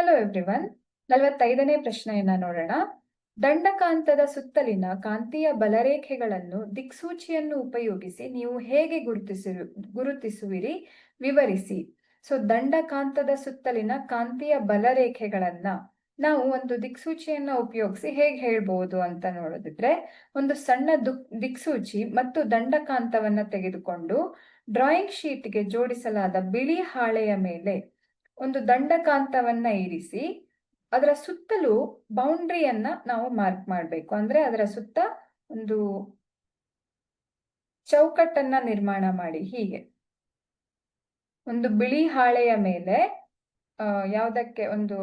Hello everyone ನಲವತ್ತೈದನೇ ಪ್ರಶ್ನೆಯನ್ನ ನೋಡೋಣ. ದಂಡಕಾಂತದ ಸುತ್ತಲಿನ ಕಾಂತೀಯ ಬಲರೇಖೆಗಳನ್ನು ದಿಕ್ಸೂಚಿಯನ್ನು ಉಪಯೋಗಿಸಿ ನೀವು ಹೇಗೆ ಗುರುತಿಸಿ ಗುರುತಿಸುವಿರಿ? ವಿವರಿಸಿ. ಸೊ ದಂಡಕಾಂತದ ಸುತ್ತಲಿನ ಕಾಂತೀಯ ಬಲರೇಖೆಗಳನ್ನ ನಾವು ಒಂದು ದಿಕ್ಸೂಚಿಯನ್ನ ಉಪಯೋಗಿಸಿ ಹೇಗೆ ಹೇಳ್ಬಹುದು ಅಂತ ನೋಡೋದಿದ್ರೆ, ಒಂದು ಸಣ್ಣ ದಿಕ್ಸೂಚಿ ಮತ್ತು ದಂಡಕಾಂತವನ್ನ ತೆಗೆದುಕೊಂಡು ಡ್ರಾಯಿಂಗ್ ಶೀಟ್ಗೆ ಜೋಡಿಸಲಾದ ಬಿಳಿ ಹಾಳೆಯ ಮೇಲೆ ಒಂದು ದಂಡಕಾಂತವನ್ನ ಇರಿಸಿ, ಅದರ ಸುತ್ತಲೂ ಬೌಂಡ್ರಿಯನ್ನ ನಾವು ಮಾರ್ಕ್ ಮಾಡಬೇಕು. ಅಂದ್ರೆ ಅದರ ಸುತ್ತ ಒಂದು ಚೌಕಟ್ಟನ್ನ ನಿರ್ಮಾಣ ಮಾಡಿ. ಹೀಗೆ. ಒಂದು ಬಿಳಿ ಹಾಳೆಯ ಮೇಲೆ ಯಾವುದಕ್ಕೆ ಒಂದು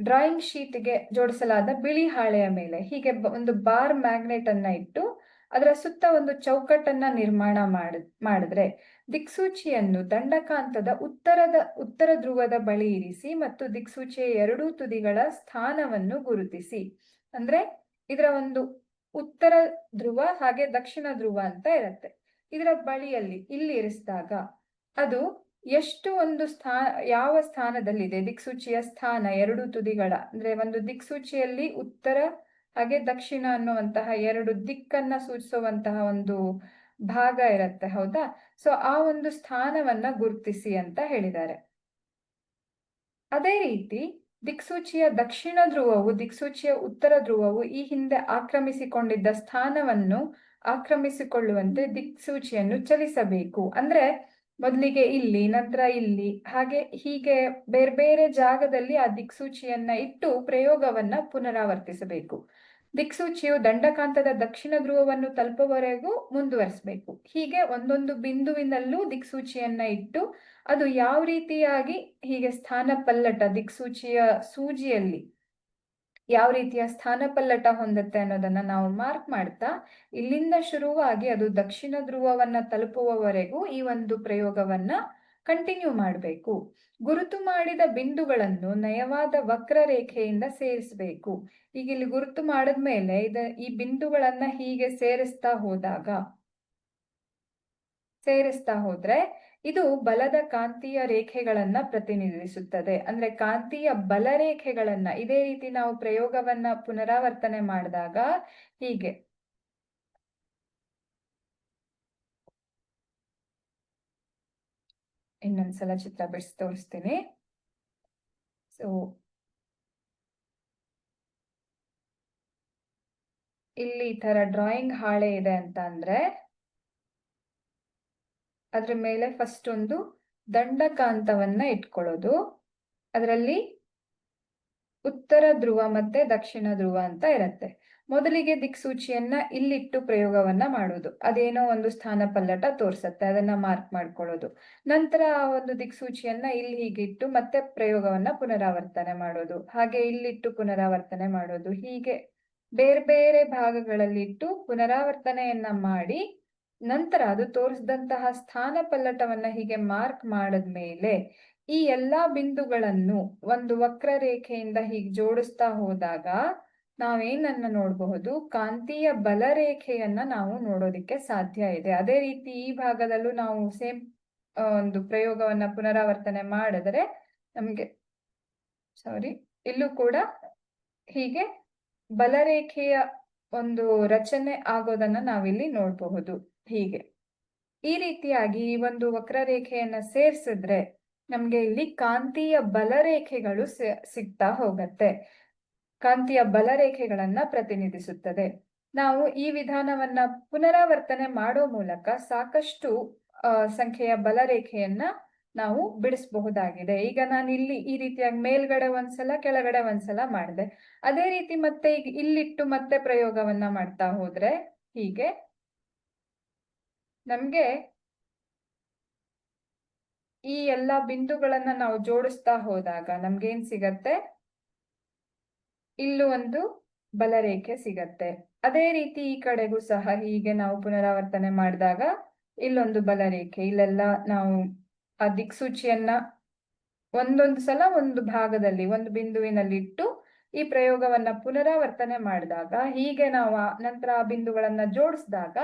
ಡ್ರಾಯಿಂಗ್ ಶೀಟ್ಗೆ ಜೋಡಿಸಲಾದ ಬಿಳಿ ಹಾಳೆಯ ಮೇಲೆ. ಹೀಗೆ ಒಂದು ಬಾರ್ ಮ್ಯಾಗ್ನೆಟ್ ಅನ್ನ ಇಟ್ಟು ಅದರ ಸುತ್ತ ಒಂದು ಚೌಕಟ್ಟನ್ನ ನಿರ್ಮಾಣ ಮಾಡ, ಮಾಡಿದ್ರೆ ದಿಕ್ಸೂಚಿಯನ್ನು ದಂಡಕಾಂತದ ಉತ್ತರದ, ಉತ್ತರ ಧ್ರುವದ ಬಳಿ ಇರಿಸಿ ಮತ್ತು ದಿಕ್ಸೂಚಿಯ ಎರಡೂ ತುದಿಗಳ ಸ್ಥಾನವನ್ನು ಗುರುತಿಸಿ. ಅಂದ್ರೆ ಇದರ ಒಂದು ಉತ್ತರ ಧ್ರುವ ಹಾಗೆ ದಕ್ಷಿಣ ಧ್ರುವ ಅಂತ ಇರುತ್ತೆ. ಇದರ ಬಳಿಯಲ್ಲಿ ಇಲ್ಲಿ ಇರಿಸಿದಾಗ ಅದು ಎಷ್ಟು ಒಂದು ಸ್ಥಾ, ಯಾವ ಸ್ಥಾನದಲ್ಲಿದೆ? ದಿಕ್ಸೂಚಿಯ ಸ್ಥಾನ ಎರಡು ತುದಿಗಳ, ಅಂದ್ರೆ ಒಂದು ದಿಕ್ಸೂಚಿಯಲ್ಲಿ ಉತ್ತರ ಹಾಗೆ ದಕ್ಷಿಣ ಅನ್ನುವಂತಹ ಎರಡು ದಿಕ್ಕನ್ನ ಸೂಚಿಸುವಂತಹ ಒಂದು ಭಾಗ ಇರತ್ತೆ, ಹೌದಾ? ಸೊ ಆ ಒಂದು ಸ್ಥಾನವನ್ನ ಗುರುತಿಸಿ ಅಂತ ಹೇಳಿದ್ದಾರೆ. ಅದೇ ರೀತಿ ದಿಕ್ಸೂಚಿಯ ದಕ್ಷಿಣ ಧ್ರುವವು, ದಿಕ್ಸೂಚಿಯ ಉತ್ತರ ಧ್ರುವವು ಈ ಹಿಂದೆ ಆಕ್ರಮಿಸಿಕೊಂಡಿದ್ದ ಸ್ಥಾನವನ್ನು ಆಕ್ರಮಿಸಿಕೊಳ್ಳುವಂತೆ ದಿಕ್ಸೂಚಿಯನ್ನು ಚಲಿಸಬೇಕು. ಅಂದ್ರೆ ಮೊದಲಿಗೆ ಇಲ್ಲಿ, ನಂತರ ಇಲ್ಲಿ. ಹಾಗೆ ಹೀಗೆ ಬೇರೆ ಬೇರೆ ಜಾಗದಲ್ಲಿ ಆ ದಿಕ್ಸೂಚಿಯನ್ನ ಇಟ್ಟು ಪ್ರಯೋಗವನ್ನ ಪುನರಾವರ್ತಿಸಬೇಕು. ದಿಕ್ಸೂಚಿಯು ದಂಡಕಾಂತದ ದಕ್ಷಿಣ ಧ್ರುವವನ್ನು ತಲುಪುವವರೆಗೂ ಮುಂದುವರಿಸಬೇಕು. ಹೀಗೆ ಒಂದೊಂದು ಬಿಂದುವಿನಲ್ಲೂ ದಿಕ್ಸೂಚಿಯನ್ನ ಇಟ್ಟು ಅದು ಯಾವ ರೀತಿಯಾಗಿ ಹೀಗೆ ಸ್ಥಾನ ಪಲ್ಲಟ ದಿಕ್ಸೂಚಿಯ ಸೂಜಿಯಲ್ಲಿ ಯಾವ ರೀತಿಯ ಸ್ಥಾನ ಪಲ್ಲಟ ಹೊಂದುತ್ತೆ ಅನ್ನೋದನ್ನ ನಾವು ಮಾರ್ಕ್ ಮಾಡ್ತಾ, ಇಲ್ಲಿಂದ ಶುರುವಾಗಿ ಅದು ದಕ್ಷಿಣ ಧ್ರುವವನ್ನ ತಲುಪುವವರೆಗೂ ಈ ಒಂದು ಪ್ರಯೋಗವನ್ನ ಕಂಟಿನ್ಯೂ ಮಾಡಬೇಕು. ಗುರುತು ಮಾಡಿದ ಬಿಂದುಗಳನ್ನು ನಯವಾದ ವಕ್ರರೇಖೆಯಿಂದ ಸೇರಿಸಬೇಕು. ಈಗ ಇಲ್ಲಿ ಗುರುತು ಮಾಡಿದ್ಮೇಲೆ ಇದ, ಈ ಬಿಂದುಗಳನ್ನ ಹೀಗೆ ಸೇರಿಸ್ತಾ ಹೋದಾಗ, ಸೇರಿಸ್ತಾ ಹೋದ್ರೆ ಇದು ಬಲದ ಕಾಂತೀಯ ರೇಖೆಗಳನ್ನ ಪ್ರತಿನಿಧಿಸುತ್ತದೆ. ಅಂದ್ರೆ ಕಾಂತೀಯ ಬಲ ರೇಖೆಗಳನ್ನ ಇದೇ ರೀತಿ ನಾವು ಪ್ರಯೋಗವನ್ನ ಪುನರಾವರ್ತನೆ ಮಾಡಿದಾಗ ಹೀಗೆ. ಇನ್ನೊಂದ್ಸಲ ಚಿತ್ರ ಬಿಡಿಸಿ ತೋರಿಸ್ತೀನಿ. ಸೊ ಇಲ್ಲಿ ಈ ತರ ಡ್ರಾಯಿಂಗ್ ಹಾಳೆ ಇದೆ ಅಂತ ಅಂದ್ರೆ ಅದ್ರ ಮೇಲೆ ಫಸ್ಟ್ ಒಂದು ದಂಡಕಾಂತವನ್ನ ಇಟ್ಕೊಳ್ಳೋದು. ಅದರಲ್ಲಿ ಉತ್ತರ ಧ್ರುವ ಮತ್ತೆ ದಕ್ಷಿಣ ಧ್ರುವ ಅಂತ ಇರತ್ತೆ. ಮೊದಲಿಗೆ ದಿಕ್ಸೂಚಿಯನ್ನ ಇಲ್ಲಿಟ್ಟು ಪ್ರಯೋಗವನ್ನ ಮಾಡೋದು. ಅದೇನೋ ಒಂದು ಸ್ಥಾನ ಪಲ್ಲಟ ತೋರ್ಸತ್ತೆ, ಅದನ್ನ ಮಾರ್ಕ್ ಮಾಡ್ಕೊಳ್ಳೋದು. ನಂತರ ಆ ಒಂದು ದಿಕ್ಸೂಚಿಯನ್ನ ಇಲ್ಲಿ ಹೀಗಿಟ್ಟು ಮತ್ತೆ ಪ್ರಯೋಗವನ್ನ ಪುನರಾವರ್ತನೆ ಮಾಡೋದು. ಹಾಗೆ ಇಲ್ಲಿಟ್ಟು ಪುನರಾವರ್ತನೆ ಮಾಡೋದು. ಹೀಗೆ ಬೇರೆ ಬೇರೆ ಭಾಗಗಳಲ್ಲಿಟ್ಟು ಪುನರಾವರ್ತನೆಯನ್ನ ಮಾಡಿ ನಂತರ ಅದು ತೋರಿಸಿದಂತಹ ಸ್ಥಾನ ಪಲ್ಲಟವನ್ನ ಹೀಗೆ ಮಾರ್ಕ್ ಮಾಡಿದ್ಮೇಲೆ ಈ ಎಲ್ಲಾ ಬಿಂದುಗಳನ್ನು ಒಂದು ವಕ್ರರೇಖೆಯಿಂದ ಹೀಗೆ ಜೋಡಿಸ್ತಾ ಹೋದಾಗ ನಾವೇನನ್ನ ನೋಡಬಹುದು? ಕಾಂತೀಯ ಬಲರೇಖೆಯನ್ನ ನಾವು ನೋಡೋದಿಕ್ಕೆ ಸಾಧ್ಯ ಇದೆ. ಅದೇ ರೀತಿ ಈ ಭಾಗದಲ್ಲೂ ನಾವು ಸೇಮ್ ಒಂದು ಪ್ರಯೋಗವನ್ನ ಪುನರಾವರ್ತನೆ ಮಾಡಿದರೆ ನಮ್ಗೆ ಸಾರಿ ಇಲ್ಲೂ ಕೂಡ ಹೀಗೆ ಬಲರೇಖೆಯ ಒಂದು ರಚನೆ ಆಗೋದನ್ನ ನಾವಿಲ್ಲಿ ನೋಡಬಹುದು. ಹೀಗೆ. ಈ ರೀತಿಯಾಗಿ ಈ ಒಂದು ವಕ್ರರೇಖೆಯನ್ನ ಸೇರ್ಸಿದ್ರೆ ನಮ್ಗೆ ಇಲ್ಲಿ ಕಾಂತೀಯ ಬಲರೇಖೆಗಳು ಸಿಗ್ತಾ ಹೋಗತ್ತೆ. ಕಾಂತೀಯ ಬಲರೇಖೆಗಳನ್ನ ಪ್ರತಿನಿಧಿಸುತ್ತದೆ. ನಾವು ಈ ವಿಧಾನವನ್ನ ಪುನರಾವರ್ತನೆ ಮಾಡೋ ಮೂಲಕ ಸಾಕಷ್ಟು ಸಂಖ್ಯೆಯ ಬಲರೇಖೆಯನ್ನ ನಾವು ಬಿಡಿಸಬಹುದಾಗಿದೆ. ಈಗ ನಾನು ಇಲ್ಲಿ ಈ ರೀತಿಯಾಗಿ ಮೇಲ್ಗಡೆ ಒಂದ್ಸಲ, ಕೆಳಗಡೆ ಒಂದ್ಸಲ ಮಾಡಿದೆ. ಅದೇ ರೀತಿ ಮತ್ತೆ ಈಗ ಇಲ್ಲಿಟ್ಟು ಮತ್ತೆ ಪ್ರಯೋಗವನ್ನ ಮಾಡ್ತಾ ಹೋದ್ರೆ ಹೀಗೆ ನಮ್ಗೆ ಈ ಎಲ್ಲಾ ಬಿಂದುಗಳನ್ನ ನಾವು ಜೋಡಿಸ್ತಾ ಹೋದಾಗ ನಮ್ಗೇನ್ ಸಿಗತ್ತೆ? ಇಲ್ಲೂ ಒಂದು ಬಲರೇಖೆ ಸಿಗತ್ತೆ. ಅದೇ ರೀತಿ ಈ ಕಡೆಗೂ ಸಹ ಹೀಗೆ ನಾವು ಪುನರಾವರ್ತನೆ ಮಾಡಿದಾಗ ಇಲ್ಲೊಂದು ಬಲರೇಖೆ, ಇಲ್ಲೆಲ್ಲ ನಾವು ಆ ದಿಕ್ಸೂಚಿಯನ್ನ ಒಂದೊಂದು ಸಲ ಒಂದು ಭಾಗದಲ್ಲಿ, ಒಂದು ಬಿಂದುವಿನಲ್ಲಿ ಇಟ್ಟು ಈ ಪ್ರಯೋಗವನ್ನ ಪುನರಾವರ್ತನೆ ಮಾಡಿದಾಗ, ಹೀಗೆ ನಾವು ನಂತರ ಆ ಬಿಂದುಗಳನ್ನ ಜೋಡಿಸಿದಾಗ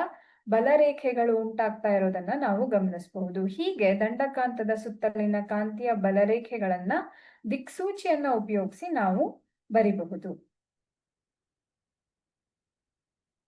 ಬಲರೇಖೆಗಳು ಉಂಟಾಗ್ತಾ ಇರೋದನ್ನ ನಾವು ಗಮನಿಸಬಹುದು. ಹೀಗೆ ದಂಡಕಾಂತದ ಸುತ್ತಲಿನ ಕಾಂತೀಯ ಬಲರೇಖೆಗಳನ್ನ ದಿಕ್ಸೂಚಿಯನ್ನ ಉಪಯೋಗಿಸಿ ನಾವು ಬರಿಬಹುದು.